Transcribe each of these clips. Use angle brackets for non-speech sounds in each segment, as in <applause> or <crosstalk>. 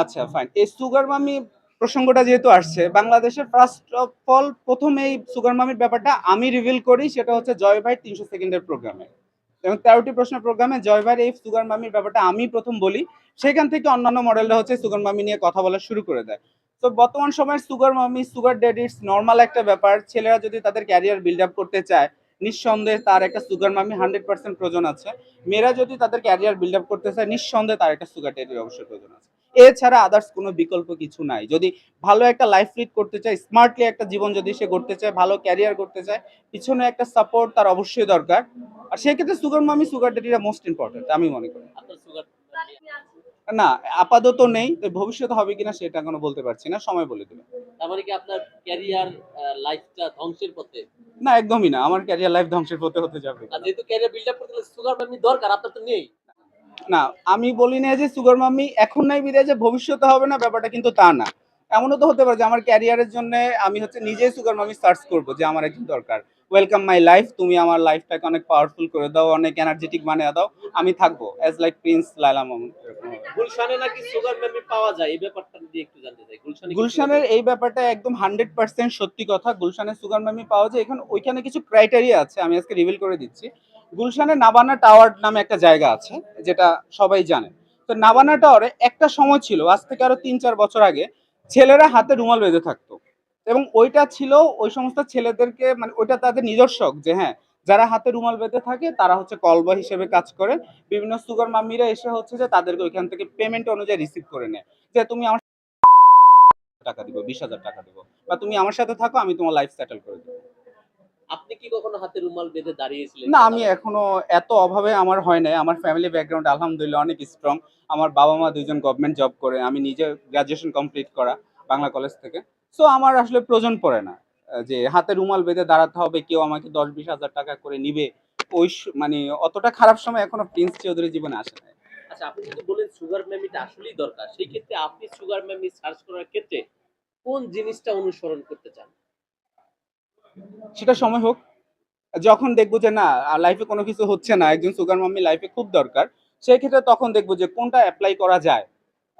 আচ্ছা ফাইন এই সুগার মামি প্রসঙ্গটা যেহেতু আসছে, বাংলাদেশের ফার্স্ট অফ অল প্রথম এই সুগার মামির ব্যাপারটা আমি রিভিল করি, সেটা হচ্ছে জয় ভাই তিনশো সেকেন্ডের প্রোগ্রামে এবং তেরোটি প্রশ্ন প্রোগ্রামে জয় ভাইয়ের এই সুগার মামির ব্যাপারটা আমি প্রথম বলি, সেখান থেকে অন্যান্য মডেলরা হচ্ছে সুগার মামি নিয়ে কথা বলা শুরু করে দেয়। তো বর্তমান সময়ের সুগার মামি সুগার ড্যাডিস নর্মাল একটা ব্যাপার। ছেলেরা যদি তাদের ক্যারিয়ার বিল্ড আপ করতে চায়, নিঃসন্দেহে তার একটা সুগার মামি হান্ড্রেড পার্সেন্ট প্রয়োজন আছে। মেয়েরা যদি তাদের ক্যারিয়ার বিল্ড আপ করতে চায়, নিঃসন্দেহে তার একটা সুগার ড্যাডির অবশ্যই প্রয়োজন আছে। এছাড়া আদার্স কোনো বিকল্প কিছু নাই। যদি ভালো একটা লাইফ লিড করতে চায় স্মার্টলি একটা জীবন যদি সে করতে চায় ভালো ক্যারিয়ার করতে চায় পিছনে একটা সাপোর্ট তার অবশ্যই দরকার। আর সেক্ষেত্রে সুগার মামি সুগার ড্যাডিরা মোস্ট ইম্পর্টেন্ট আমি মনে করি। না আপাতত নেই তো ভবিষ্যতে হবে কিনা সেটা এখনও বলতে পারছি না সময় বলে দেবে তার মানে কি আপনার ক্যারিয়ার লাইফটা ধ্বংসের পথে? না একদমই না আমার ক্যারিয়ার লাইফ ধ্বংসের পথে হতে যাবে। আর যেহেতু ক্যারিয়ার বিল্ড আপ করতে সুগার পানি দরকার আপনার তো নেই। না আমি বলি না যে সুগার মাম্মি এখন নাই বিদায় যে ভবিষ্যতে হবে না ব্যাপারটা কিন্তু তা না। এমনও তো হতে পারে যে আমার ক্যারিয়ারের জন্য আমি হচ্ছে নিজেই সুগার মামি সার্চ করব যে আমার একজন দরকার। ওয়েলকাম মাই লাইফ তুমি আমার লাইফটাকে অনেক পাওয়ারফুল করে দাও অনেক এনার্জেটিক বানিয়ে দাও আমি থাকব as like prince Laila Mamun. গুলশানে নাকি সুগার মেমি পাওয়া যায়? এই ব্যাপারটা দিয়ে একটু জানতে চাই। গুলশানে গুলশানের এই ব্যাপারটা একদম হান্ড্রেড পার্সেন্ট সত্যি কথা। গুলশানের সুগার মামি পাওয়া যায় এখন ওইখানে কিছু ক্রাইটেরিয়া আছে আমি আজকে রিভিল করে দিচ্ছি। গুলশানে নাবানা টাওয়ার নামে একটা জায়গা আছে, যেটা সবাই জানে। তো নাবানা টাওয়ারে একটা সময় ছিল, আজ থেকে আরও তিন চার বছর আগে, ছেলেরা হাতে রুমাল বেঁধে থাকতো। এবং ওইটা ছিল ওই সমস্ত ছেলেদেরকে মানে ওইটা তাদের নিজস্বক যে হ্যাঁ যারা হাতে রুমাল বেঁধে থাকে, তারা হচ্ছে কলবা হিসেবে কাজ করে। বিভিন্ন সুগার মাম্মিরা এসে হচ্ছে যে তাদেরকে ওইখান থেকে পেমেন্ট অনুযায়ী রিসিভ করে নেয়। যে তুমি আমার টাকা দিব, বিশ হাজার টাকা দিব, বা তুমি আমার সাথে থাকো, আমি তোমার লাইফ সেটেল করে দেবো। আপনি কি কখনো হাতে রুমাল বেঁধে দাঁড়িয়েছিলেন? না আমি এখনও এত অভাবে আমার হয় নাই। আমার ফ্যামিলি ব্যাকগ্রাউন্ড আলহামদুলিল্লাহ অনেক স্ট্রং আমার বাবা মা দুইজন গভর্নমেন্ট জব করে আমি নিজে গ্রাজুয়েশন কমপ্লিট করা বাংলা কলেজ থেকে। সো আমার আসলে প্রয়োজন পড়ে না যে হাতে রুমাল বেঁধে দাঁড়াতে হবে কেউ আমাকে দশ বিশ হাজার টাকা করে নিবে। ওই মানে অতটা খারাপ সময় এখনও প্রিন্স চৌধুরী জীবনে আসে নাই। আচ্ছা আপনি যদি বলেন সুগার মেমিটা আসলেই দরকার সেই ক্ষেত্রে আপনি সুগার মেমি সার্চ করার ক্ষেত্রে কোন জিনিসটা অনুসরণ করতে চান? সেটা সময় হোক। যখন দেখব যে না লাইফে কোনো কিছু হচ্ছে না, একজন সুগার মাম্মি লাইফে খুব দরকার, সেই ক্ষেত্রে তখন দেখব যে কোনটা অ্যাপ্লাই করা যায়।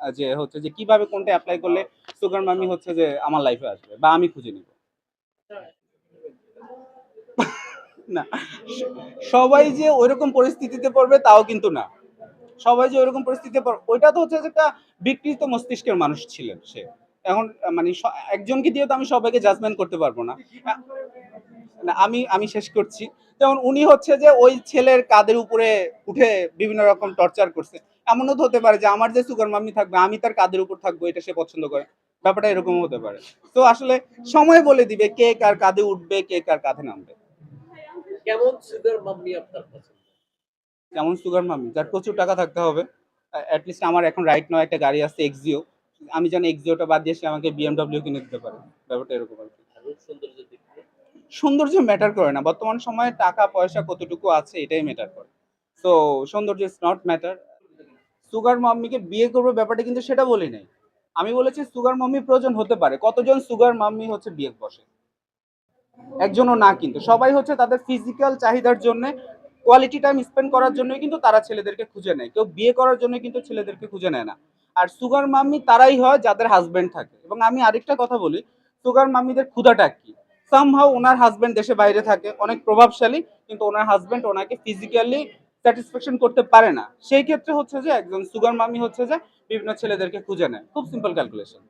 যে হচ্ছে যে কীভাবে কোনটা অ্যাপ্লাই করলে সুগার মাম্মি হচ্ছে যে আমার লাইফে আসবে বা আমি খুঁজে নিব। <laughs> না, সবাই যে ওইরকম পরিস্থিতিতে পড়বে তাও কিন্তু না। সবাই যে ওইরকম পরিস্থিতিতে পড়, ওইটা তো হচ্ছে যে একটা বিকৃত মস্তিষ্কের মানুষ ছিলেন সে। এখন মানে একজনকে দিয়ে তো আমি সবাইকে জাজমেন্ট করতে পারব না। আমি আমি শেষ করছি। যেমন উনি হচ্ছে যে ওই ছেলের কাদের উপরে উঠে বিভিন্ন রকম টর্চার করছে। এমনও তো হতে পারে যে আমার যে সুগার মাম্মি থাকবে আমি তার কাদের উপর থাকব এটা সে পছন্দ করে। ব্যাপারটা এরকম হতে পারে। তো আসলে সময় বলে দিবে কে কার কাঁধে উঠবে কে কার কাঁধে নামবে। কেমন সুগার মাম্মি আপনার পছন্দ যেমন সুগার মাম্মি যার প্রচুর টাকা থাকতে হবে। অ্যাটলিস্ট আমার এখন রাইট নাও একটা গাড়ি আছে এক্সিও আমি যেন এক্সিওটা বাদ দিয়ে সে আমাকে বিএমডব্লিউ কিনে দিতে পারে। ব্যাপারটা এরকম আর কি আর রূপ সৌন্দর্য দিক থেকে সৌন্দর্য ম্যাটার করে না। বর্তমান সময়ে টাকা, পয়সা কতটুকু আছে এটাই ম্যাটার করে। সো সৌন্দর্য ইজ নট ম্যাটার সুগার মাম্মিকে বিয়ে করবে ব্যাপারটা কিন্তু সেটা বলি নাই। আমি বলেছি সুগার মাম্মি প্রয়োজন হতে পারে। কতজন সুগার মাম্মি হচ্ছে বিয়ে বসে? একজনও না কিন্তু। সবাই হচ্ছে তাদের ফিজিক্যাল চাহিদার জন্য কোয়ালিটি টাইম স্পেন্ড করার জন্যই কিন্তু তারা ছেলেদেরকে খুঁজে নেয়। কেউ বিয়ে করার জন্য কিন্তু ছেলেদেরকে খুঁজে নেয় না। আর সুগার মাম্মি তারাই হয় যাদের হাজবেন্ড থাকে। এবং আমি আরেকটা কথা বলি সুগার মাম্মিদের ক্ষুধাটা কি? সামহাও ওনার হাজব্যান্ড দেশে বাইরে থাকে, অনেক প্রভাবশালী, কিন্তু ওনার হাজব্যান্ড ওনাকে ফিজিক্যালি স্যাটিসফ্যাকশন করতে পারে না। সেই ক্ষেত্রে হচ্ছে যে, একজন সুগার মামি হচ্ছে যে, বিভিন্ন ছেলেদেরকে খুঁজে নেয়। খুব সিম্পল ক্যালকুলেশন